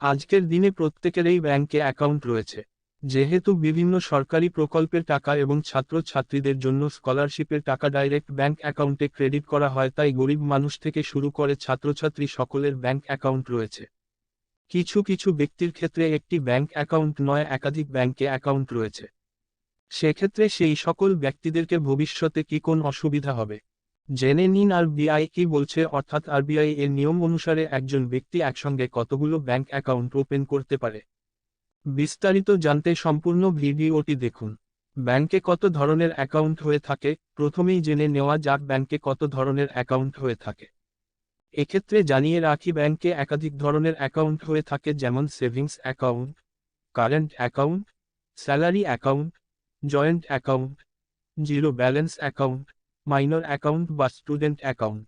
আজকের দিনে প্রত্যেকেরই ব্যাংকে অ্যাকাউন্ট রয়েছে। যেহেতু বিভিন্ন সরকারি প্রকল্পের টাকা এবং ছাত্রছাত্রীদের জন্য স্কলারশিপের টাকা ডাইরেক্ট ব্যাংক অ্যাকাউন্টে ক্রেডিট করা হয়, তাই গরিব মানুষ থেকে শুরু করে ছাত্রছাত্রী সকলের ব্যাংক অ্যাকাউন্ট রয়েছে। কিছু কিছু ব্যক্তির ক্ষেত্রে একটি ব্যাংক অ্যাকাউন্ট নয়, একাধিক ব্যাংকে অ্যাকাউন্ট রয়েছে। সেক্ষেত্রে সেই সকল ব্যক্তিদেরকে ভবিষ্যতে কি কোন অসুবিধা হবে? জেনে নিন আরবিআই কি বলছে, অর্থাৎ আরবিআই এর নিয়ম অনুসারে একজন ব্যক্তি একসঙ্গে কতগুলো ব্যাংক অ্যাকাউন্ট ওপেন করতে পারে। বিস্তারিত জানতে সম্পূর্ণ ভিডিওটি দেখুন। ব্যাংকে কত ধরনের অ্যাকাউন্ট হয়ে থাকে, প্রথমেই জেনে নেওয়া যাক ব্যাংকে কত ধরনের অ্যাকাউন্ট হয়ে থাকে। এক্ষেত্রে জানিয়ে রাখি ব্যাংকে একাধিক ধরনের অ্যাকাউন্ট হয়ে থাকে, যেমন savings account, current account, salary account, joint account, zero balance account minor account বা স্টুডেন্ট অ্যাকাউন্ট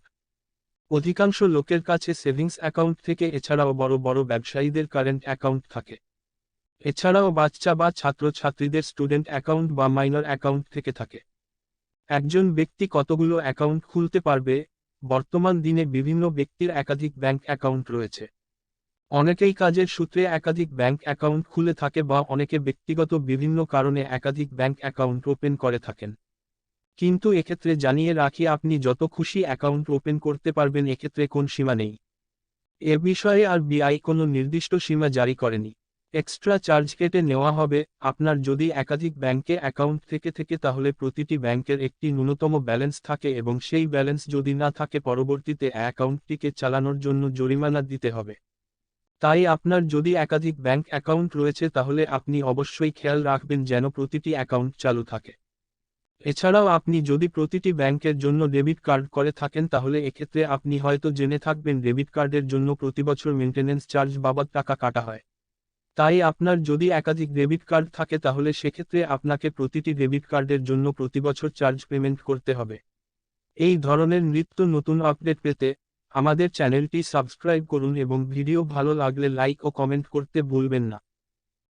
অধিকাংশ লোকের কাছে সেভিংস অ্যাকাউন্ট থেকে এছাড়াও বড় বড় ব্যবসায়ীদের কারেন্ট অ্যাকাউন্ট থাকে। এছাড়াও বাচ্চা বা ছাত্রছাত্রীদের স্টুডেন্ট অ্যাকাউন্ট বা মাইনর অ্যাকাউন্ট থেকে থাকে। একজন ব্যক্তি কতগুলো অ্যাকাউন্ট খুলতে পারবে? বর্তমান দিনে বিভিন্ন ব্যক্তির একাধিক ব্যাংক অ্যাকাউন্ট রয়েছে। অনেকেই কাজের সূত্রে একাধিক ব্যাংক অ্যাকাউন্ট খুলে থাকে বা অনেকে ব্যক্তিগত বিভিন্ন কারণে একাধিক ব্যাংক অ্যাকাউন্ট ওপেন করে থাকেন। কিন্তু এক্ষেত্রে জানিয়ে রাখি, আপনি যত খুশি অ্যাকাউন্ট ওপেন করতে পারবেন, এক্ষেত্রে কোন সীমা নেই। এ বিষয়ে আর বিআই কোনো নির্দিষ্ট সীমা জারি করেনি। এক্সট্রা চার্জ কেটে নেওয়া হবে। আপনার যদি একাধিক ব্যাংকে অ্যাকাউন্ট থেকে থেকে, তাহলে প্রতিটি ব্যাংকের একটি ন্যূনতম ব্যালেন্স থাকে এবং সেই ব্যালেন্স যদি না থাকে, পরবর্তীতে অ্যাকাউন্টটিকে চালানোর জন্য জরিমানা দিতে হবে। তাই আপনার যদি একাধিক ব্যাংক অ্যাকাউন্ট রয়েছে, তাহলে আপনি অবশ্যই খেয়াল রাখবেন যেন প্রতিটি অ্যাকাউন্ট চালু থাকে। এছাড়াও আপনি যদি প্রতিটি ব্যাংকের জন্য ডেবিট কার্ড করে থাকেন, তাহলে এক্ষেত্রে আপনি হয়তো জেনে থাকবেন ডেবিট কার্ডের জন্য প্রতিবছর মেনটেন্যান্স চার্জ বাবদ টাকা কাটা হয়। তাই আপনার যদি একাধিক ডেবিট কার্ড থাকে, তাহলে সেক্ষেত্রে আপনাকে প্রতিটি ডেবিট কার্ডের জন্য প্রতিবছর চার্জ পেমেন্ট করতে হবে। এই ধরনের নিত্য নতুন আপডেট পেতে আমাদের চ্যানেলটি সাবস্ক্রাইব করুন এবং ভিডিও ভালো লাগলে লাইক ও কমেন্ট করতে ভুলবেন না।